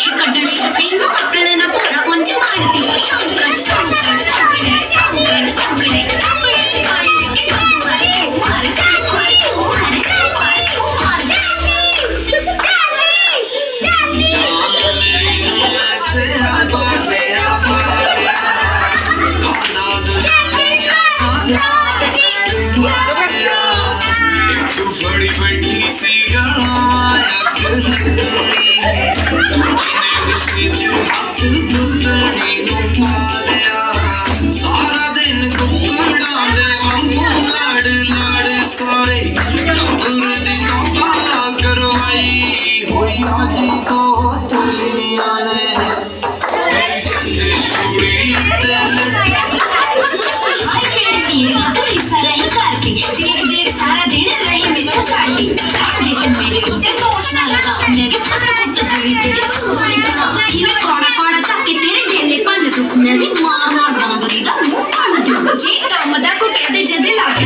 chicken. ਹੱਥ ਗੁੱਟਣੀ ਨੂੰ ਪਾ ਲਿਆ ਸਾਰਾ ਦਿਨ ਗੁੱਗੜਾਉਂਦੇ ਵਾਂਗੂ ਲੜ ਲੜ ਸਾਰੇ ਟੱਬਰ ਦੀ ਤੋਬਾ ਕਰਵਾਈ ਹੋਈ ਆਜੀ ਤੋਂ ਤਲੀਆਂ ਨੇ